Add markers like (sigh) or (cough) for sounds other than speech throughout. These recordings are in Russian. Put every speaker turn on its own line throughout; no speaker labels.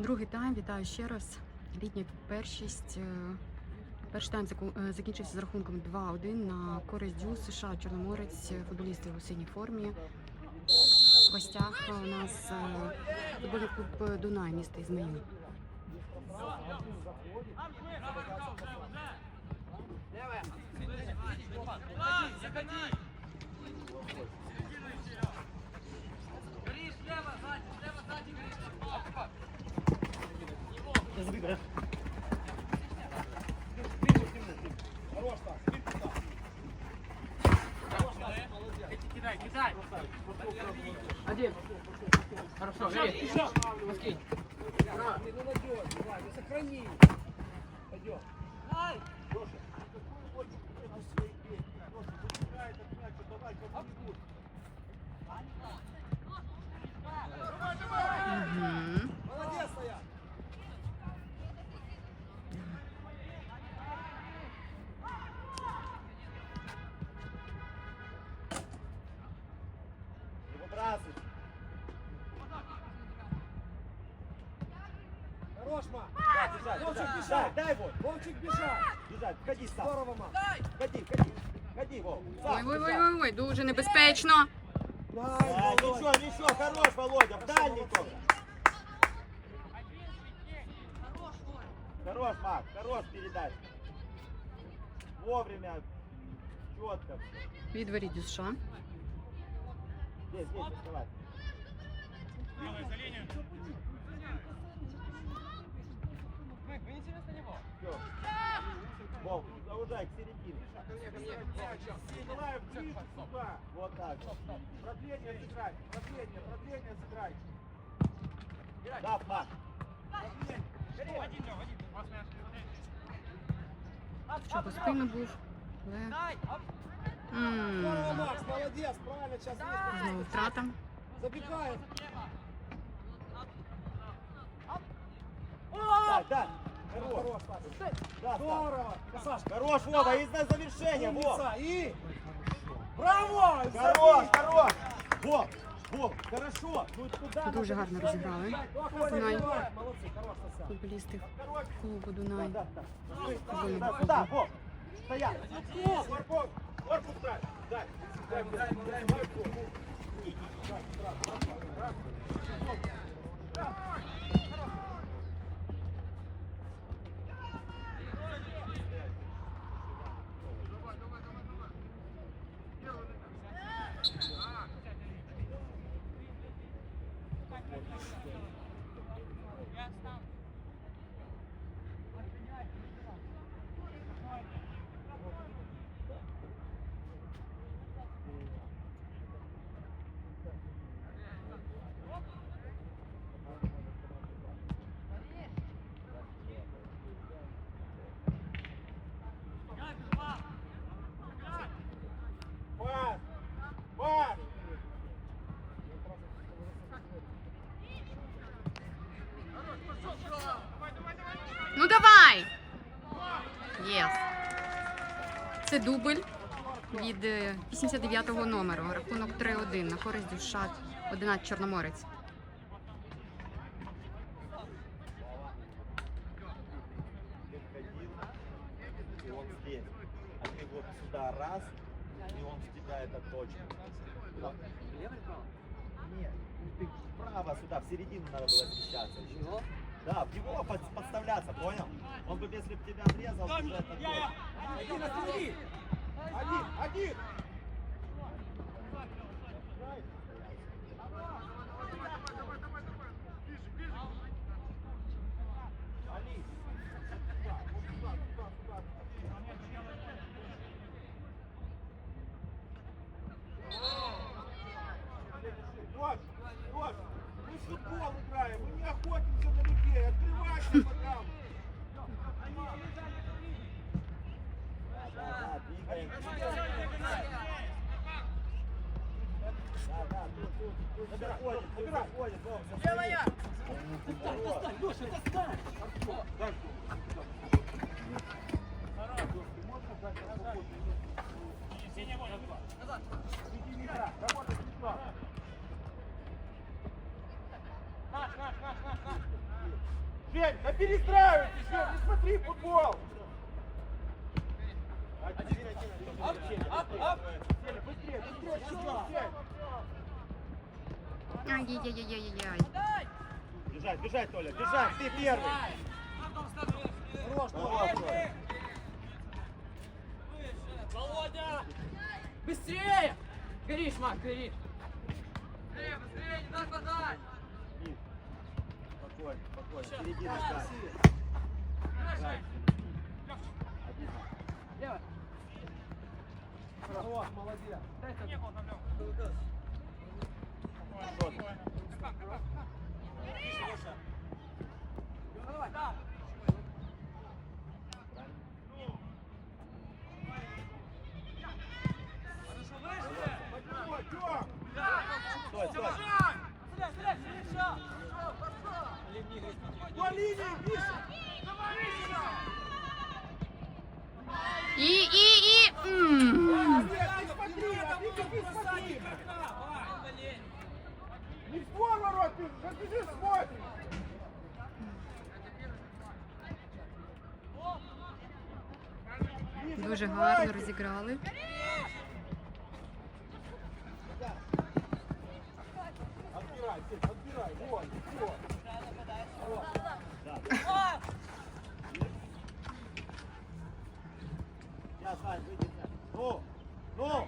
Другий тайм, вітаю ще раз. Літня першість. Е, Перший тайм е, закінчився з рахунком 2-1 на користь Дю США Чорноморець, е, футболісти у синій формі. В гостях у нас футбольний клуб Дунай, місто Ізмаїл.
Кидай, кидай. Один. Хорошо, Грей. Москвич.
Сохрани. Пойдем.
Дай, Вов.
Вовчик, бежать.
Бежать, ходи сам.
Здорово, Ма.
Ходи, ходи. Ходи, Вов.
Ой, ой, ой,
бежать.
ой, ой, дуже небезпечно.
Дай,
А, ничего, ничего, хорош, Володя, в дальний только. Хорош, Мак, хорош передать. Вовремя, четко.
Від воріт Дю США.
Здесь, здесь, доставай. Всё. Вов, заужай к середине.
Николаев, ближе сюда.
Вот так.
Продление сыграй. Продление, продление сыграй.
Да, Мак.
Що по спину був. Але... М,
Здорово, Макс, молодец. Правильно, сейчас
Знову втрата.
Забегает.
Да, да. Хорош.
Хорош, Макс.
Да, да.
Здорово. Красавчик.
Хорош, Вова, и на завершение, Вов.
Умница. И... Браво!
Хорош, хорош. Вов, Вов, хорошо. Ну туда
Дуже
надо
гарно
завершение
розіграли.
бежать.
Плохо
Дунай.
забивай. Молодцы, хорош, Сася.
Футболісти
Хорош.
клубу
Да,
Дунай.
да, да.
Футбольного
Да,
клубу.
Сюда, Вов. Стоять. Корпус, корпус дай. Дай. Дай, дай, дай, корпус.
Це дубль від е, 89-го номеру. Рахунок 3-1 на користь Дюша 11 Чорноморець.
и он здесь. А ты вот сюда раз, и он в тебя это точно. Нет, ты вправо сюда, в середину надо было смещаться. еще. Да, в него под- подставляться, понял? Он бы, если бы тебя отрезал, уже точно.
Один, останови. Один, один. Али. Вот, вот, мы в футбол играем, мы не охотимся на людей, открывайся пока.
Да, да, двигаем. Да, да, тут, тут, тут заходит, тут заходит, Вов, заходи. Вот.
Жень, да перестраивайтесь, Жень, не смотри футбол. Один,
Ап, ап, ап.
Быстрее, быстрее, чего, Жень?
Ай-яй-яй-яй-яй.
Бежать, бежать, Толя, бежать, ты первый.
Хорош,
Хорош,
хорош.
Толя.
Володя! Быстрее! Горишь, Мак, горишь!
Низ. Спокойно, спокойно, середина ставь. Дай. Один.
Лево!
Хорош, молодец.
Дай так.
Что ты?
Давай.
Поднимай, Тём.
Стой, стой.
Дуже гарно розіграли.
Отбирай, отбирай, вот, вот.
Я, Сань, выйди. Ну, ну,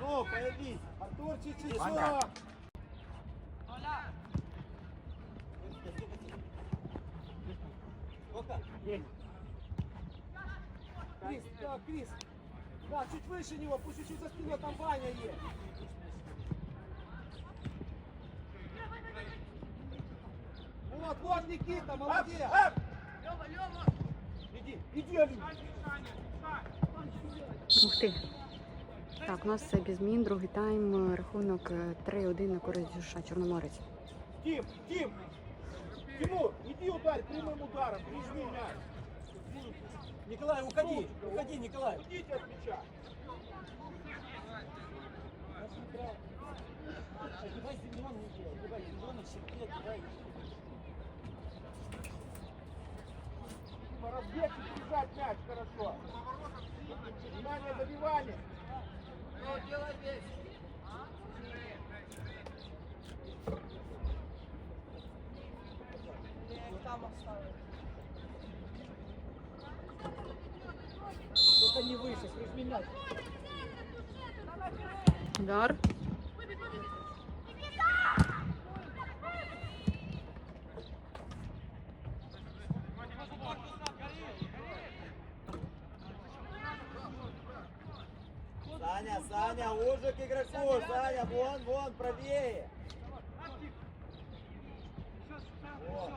ну, появись.
Артурчик,
Ванька.
Крис, да, Крис. Да, чуть выше него, пусть чуть-чуть за спиной, там Ваня есть. Вот, вот, Никита, молодец. Иди, иди, Алина.
Ух ти. Так, у нас все без змін. Другий тайм. Рахунок е, 3-1 на користь Дюша Чорноморець.
Тим, Тим. Тимур, иди ударь прямым ударом, прижми мяч.
Николай, уходи! Уходи, Николай!
Уйдите от мяча.
Давай Зимон не делай, давай Зимона, Сергея, давай.
По разбегу бежать мяч хорошо. Внимание, добивание.
Только не выше, мяч.
Удар.
Саня, Саня, уже к игроку. Саня, вон, вон, правее. Вон.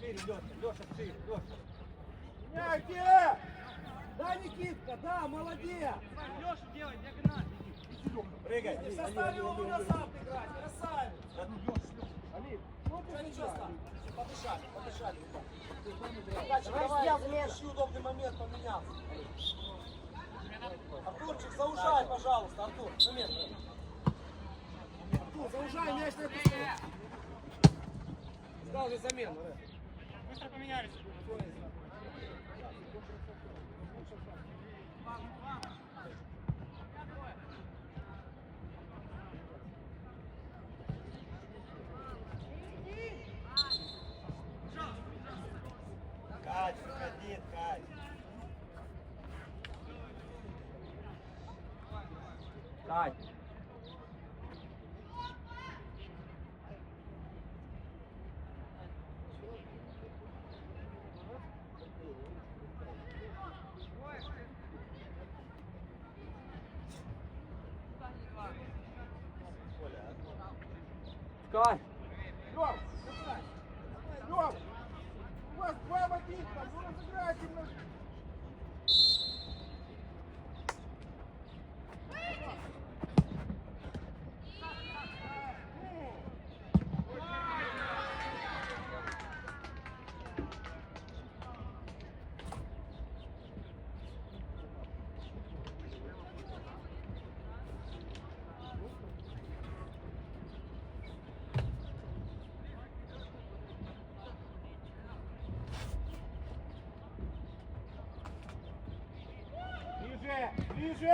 Шире, Леша, Леша, шире, Леша.
Мягкие! Да, Никитка, да, молодец!
Прыгай.
В составе он назад играть, красавец! Алин, ну ты ничего
Подышать, подышать. Давай, давай, ищи удобный момент поменяться. Артурчик, заужай, пожалуйста, Артур, момент.
Артур, заужай мяч на сторону.
Сказал же замену,
Кать,
God. 军，李军。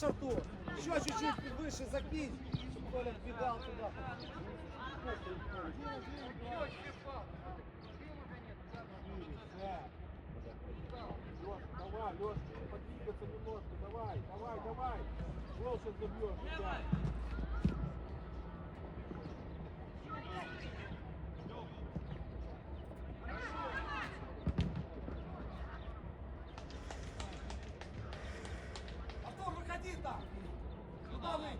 Хорош, Артур. Еще чуть-чуть выше закинь, чтобы Коля вбегал туда.
Лёш, давай, Лёш, подвигаться немножко, давай, давай, давай. Гол сейчас забьешь, опять.
Артур, выходи там. Туда выйди.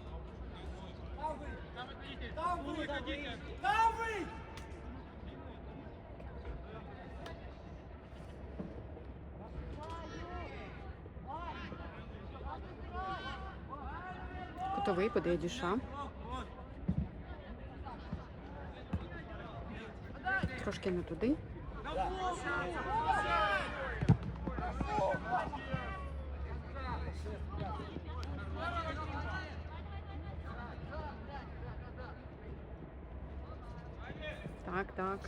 Там выйди. Там выйди. Там выйди.
Кутовий подає дюша. Трошки не туди. Так.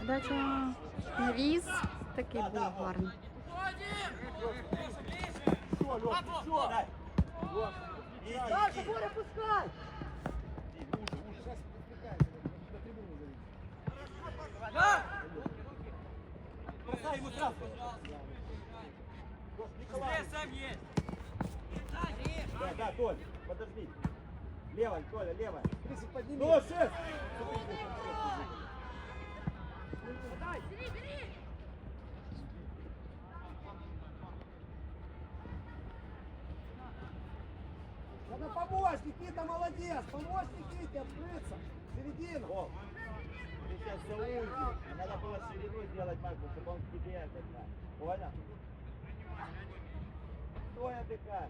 Подача навіс. Такий був гарний.
Саша. Боря, пускай.
Бросай ему.
Лёш, Николай,
Да, да, Толь, подожди. Левой, Толя, левой.
Крисик, подними.
Ну, шесть.
Надо помочь, Никита молодец. Помочь Никите открыться. Середину.
О, ты сейчас заузил. Надо было ширину сделать Марку, чтобы он к тебе да. Понял? Стой, отдыхай.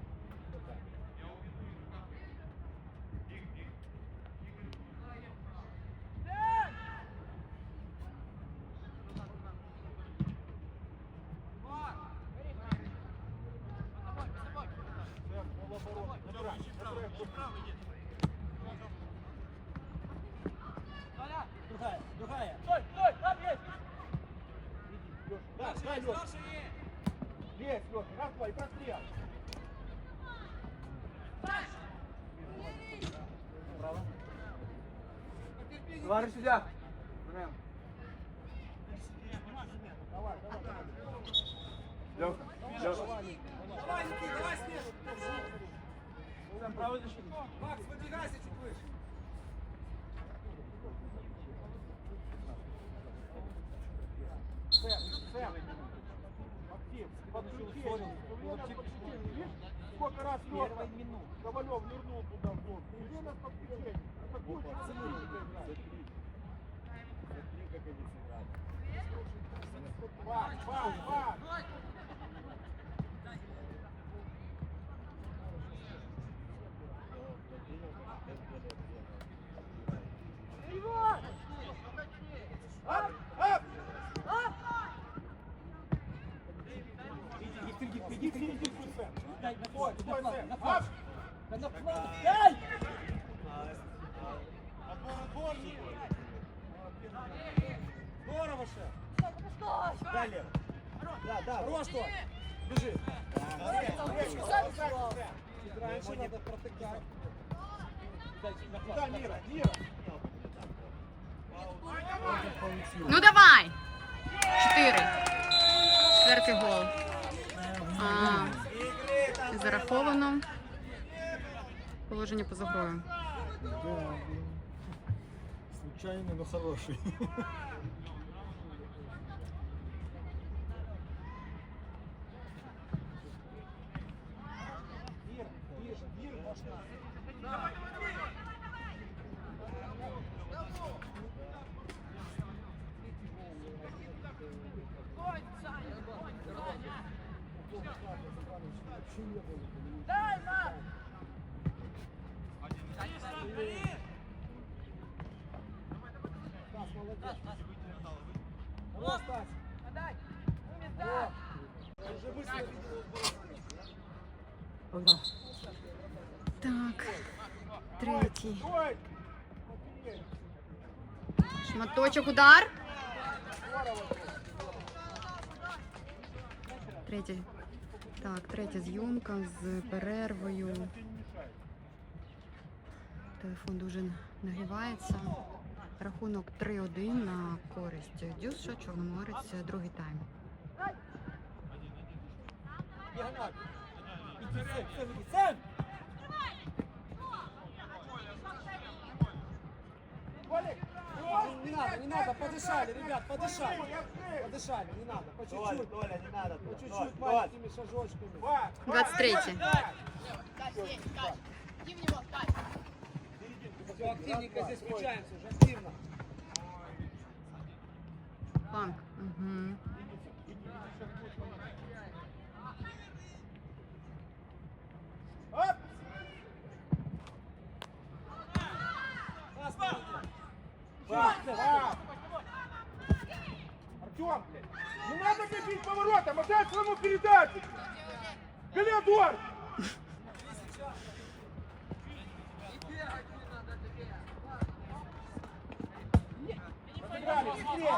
Шеф, полуоборот. Набирай, набирай.
Другая, другая.
Лёш, да, дай, Лёш. Лезь, Лёш, раз, два, и прострел.
Право.
Варя сюда.
Давай, давай.
Лёх, Лёх. Давай, Никита, давай. Там правый защитник. Макс, выдвигайся чуть выше.
Сэм, Сэм. Максим, подключение. Видишь, сколько раз Лёша Ковалев нырнул туда в зону. Время подключения. Это куча противника играет.
Смотри, как они сыграли.
Пас, пас, пас. Ап, ап.
Иди, иди,
Иди в серединку, Сэм.
Дай, на
Стой,
фланг,
стой,
на
Сэм.
фланг, на фланг.
Ап.
Да на фланг. Дай!
Отбор, отбор.
Здорово, шеф.
Да, левый. Да, да.
Хорош, что? Бежи.
Да,
Раньше надо протыкать.
Сюда, Мира, Мира.
Ну давай! Чотири. Четвертий гол. А, зараховано. Положення поза грою.
Случайный, но хороший. (laughs)
Шматочок удар. Третя. Так, третя зйомка з перервою. Телефон дуже нагрівається. Рахунок 3-1 на користь Дюша, Чорноморець, другий тайм.
Диагональ. Иди, Сэм, Сэм, иди, Сэм! Валик!
Не надо, не надо, подышали, ребят, подышали. Подышали, не надо, по чуть-чуть.
Толя, не надо.
По чуть-чуть, маленькими шажочками.
23.
Все, активненько здесь включаемся уже, активно.
Панк. Угу.
Надо бегать поворотом, отдай своему передачу. Галиадор! Разыграли, быстрее!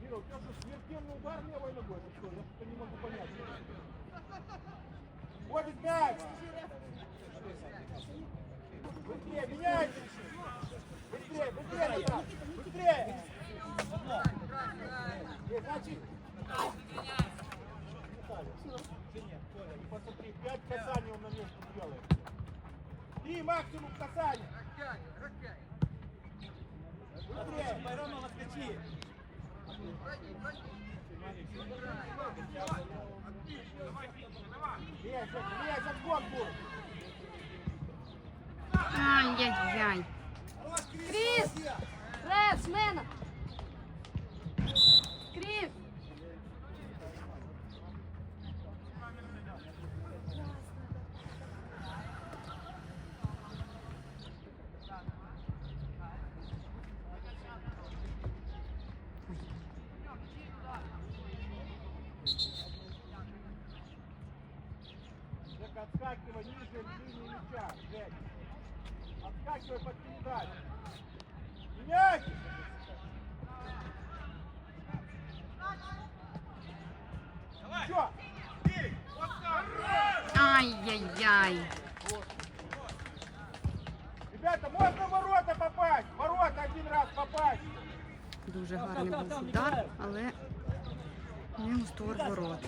Мира, у тебя что, смертельный удар левой ногой? что? Я что-то не могу понять. Ходит мяч! Быстрее, меняйте! Быстрее, быстрее, Назар! Быстрее! Э, значит... И посмотри, пять касаний он на месте делает. Три максимум касаний. Быстрее! Байронов, отскочи! Лезь, лезь, отбор будет!
Ай-яй-яй.
Кріс! Лев, смена! Кріс!
Жека, отскакивай ниже линии мяча, Жек. Отскакивай под передачу. Меняйте! Все!
Ай-яй-яй.
Ребята, можно в ворота попасть! В Ворота один раз попасть!
Дуже гарний був удар, але не у створ ворот.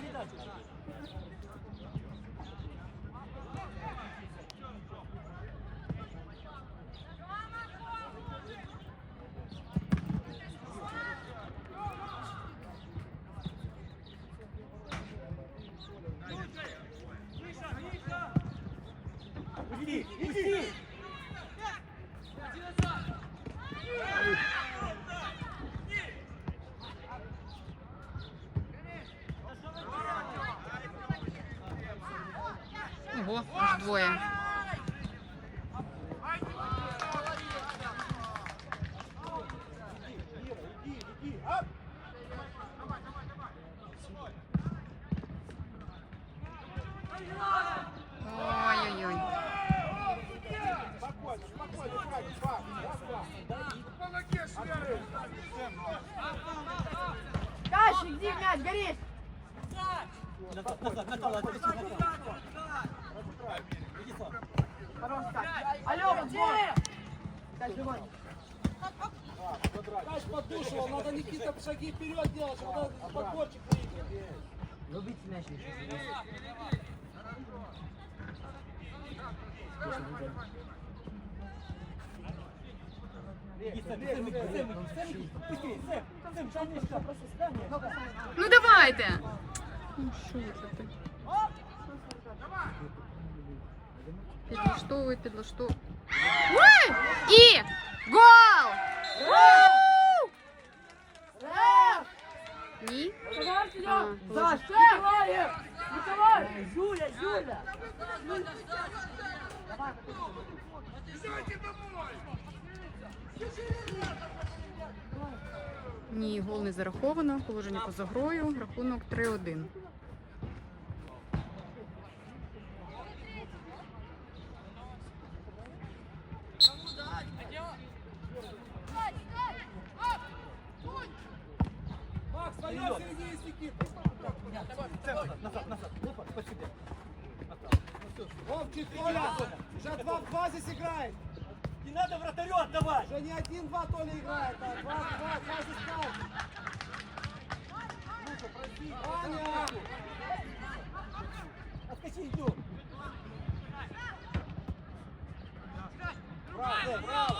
Ого, аж двоє.
Мира, иди, иди! Ап!
Ой-ой-ой.
Спокойно, спокойно, играй, два, раз, два. Открыл.
Кашик, иди в мяч, горишь!
Назад, назад, Натала, отвечу, назад. Иди сам.
Алло, подбор! Мяч подушивал, надо Никита шаги вперед делать, надо подборчик выиграть.
Иди, Сэм, Сэм, иди, Сэм, иди, Сэм, иди. Быстрее, Сэм, Сэм, шагни сюда, просто встань.
Ну давайте! Ну що це ти? Підлаштовуй, підлаштовуй. Ой! І гол! Ні? А,
Саш, Николаев! Николай! Юля, Юля!
Ні, гол не зараховано. Положення поза грою. Рахунок 3-1.
Вовчик, Толя, уже 2-2 здесь играет.
Не надо вратарю отдавать.
Уже не один-два Толя играет, а два-два, два здесь играет. Ваня!
Отскочи, иду.
Браво, браво,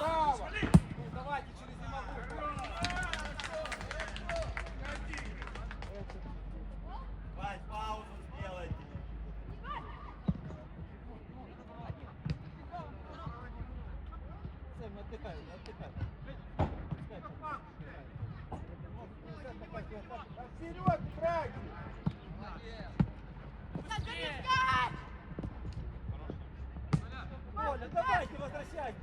браво! Ну, давайте, через не могу.
Вань, паузу сделайте.
Сэм, отдыхай, отдыхай.
Вперед, играй!
Оля, давайте, возвращайте.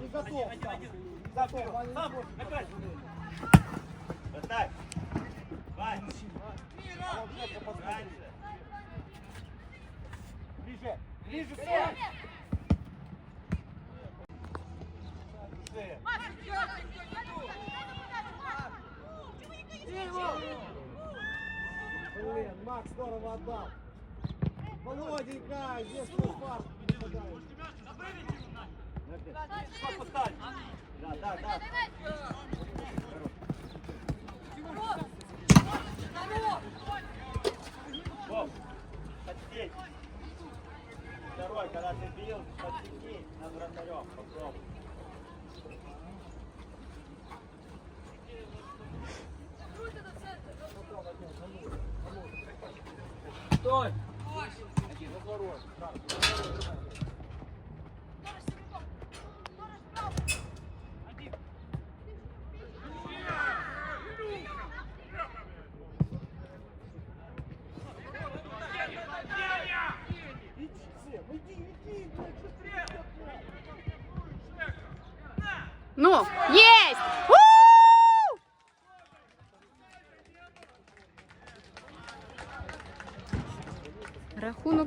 Не готов, сам. Не готов, Ваня, не
Сам,
готов.
опять.
Поставь. Вань. Раньше.
Ближе.
Ближе, Сэм!
Сэм.
Макс здорово отдал. Володенька, здесь.
Стоп, поставь.
Да, да, да. Вов, подсеть. Второй, когда ты бил, подсеки над вратарем. Попробуй.
Стой.
Иди,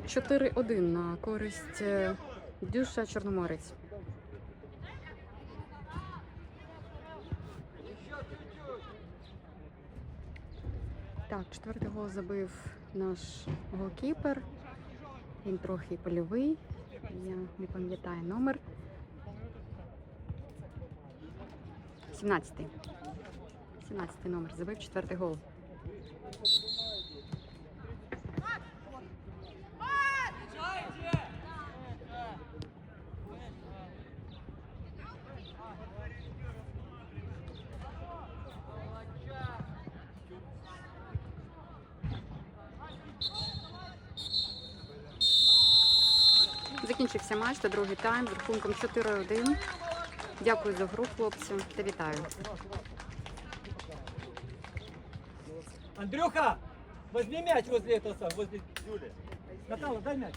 4-1 на користь е, Дюша Чорноморець. Так, четвертий гол забив наш голкіпер. Він трохи польовий. Я не пам'ятаю номер. 17. 17 номер. Забив четвертий гол. Закінчився матч та другий тайм з рахунком 4-1. Дякую за гру, хлопці, та вітаю.
Андрюха, возьми мяч возле этого возле
Юля.
Натала, дай мяч.